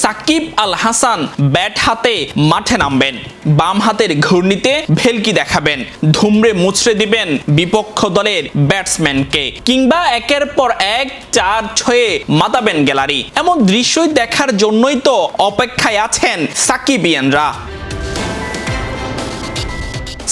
Shakib Al Hasan bat হাতে মাঠে নামবেন, বাম হাতের ঘূর্ণিতে ভেলকি দেখাবেন, ধুমড়ে মুচড়ে দিবেন বিপক্ষ দলের ব্যাটসম্যানকে কিংবা একের পর এক চার ছয়ে মাতাবেন গ্যালারি। এমন দৃশ্যই দেখার জন্যই তো অপেক্ষায় আছেন সাকিবিয়ানরা।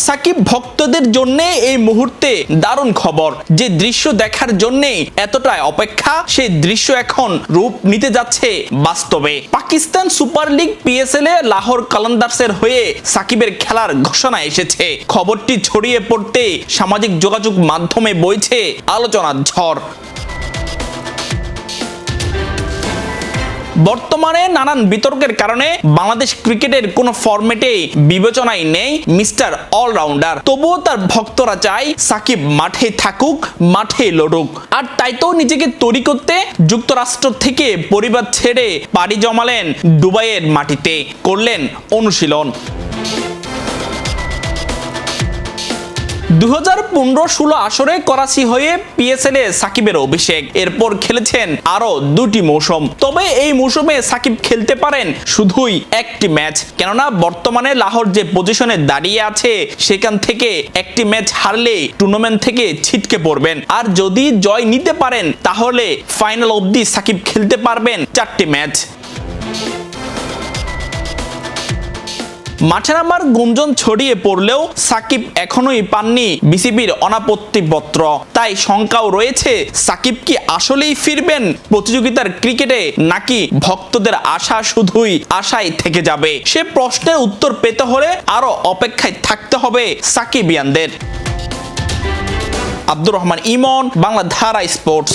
সাকিব ভক্তদের জন্য এই মুহূর্তে দারুণ খবর। যে দৃশ্য দেখার জন্য এতটাই অপেক্ষা সেই দৃশ্য এখন রূপ নিতে যাচ্ছে বাস্তবে। পাকিস্তান সুপার লিগ পিএসএল এ লাহোর কালান্দার্সের হয়ে সাকিবের খেলার ঘোষণা এসেছে। খবরটি ছড়িয়ে পড়তে সামাজিক যোগাযোগ মাধ্যমে বইছে আলোচনার ঝড়। বর্তমানে নানান বিতর্কের কারণে বাংলাদেশ ক্রিকেটের কোনো ফরম্যাটে বিবেচনায় নেই মিস্টার অলরাউন্ডার। তবুও তার ভক্তরা চায় সাকিব মাঠে থাকুক, মাঠে লড়ুক। আর তাই তো নিজেকে তৈরি করতে যুক্তরাষ্ট্র থেকে পরিবার ছেড়ে পাড়ি জমালেন দুবাইয়ের মাটিতে, করলেন অনুশীলন। দু হাজার পনেরো ষোলো আসরে করাচি হয়ে পিএসএল এ সাকিবের অভিষেক। এরপর খেলেছেন আরও দুটি মৌসুম। তবে এই মৌসুমে সাকিব খেলতে পারেন শুধুই একটি ম্যাচ। কেননা বর্তমানে লাহোর যে পজিশনে দাঁড়িয়ে আছে, সেখান থেকে একটি ম্যাচ হারলে টুর্নামেন্ট থেকে ছিটকে পড়বেন। আর যদি জয় নিতে পারেন, তাহলে ফাইনাল অবধি সাকিব খেলতে পারবেন চারটি ম্যাচ। মাঠে নামার গুঞ্জন ছড়িয়ে পড়লেও সাকিব এখনোই পাননি বিসিবির অনাপত্তিপত্র। তাই শঙ্কাও রয়েছে, সাকিব কি আসলেই ফিরবেন প্রতিযোগিতার ক্রিকেটে, নাকি ভক্তদের আশা শুধুই আশায় থেকে যাবে? সে প্রশ্নের উত্তর পেতে হলে আরও অপেক্ষায় থাকতে হবে সাকিবিয়ানদের। আব্দুর রহমান ইমন, বাংলা ধারা স্পোর্টস।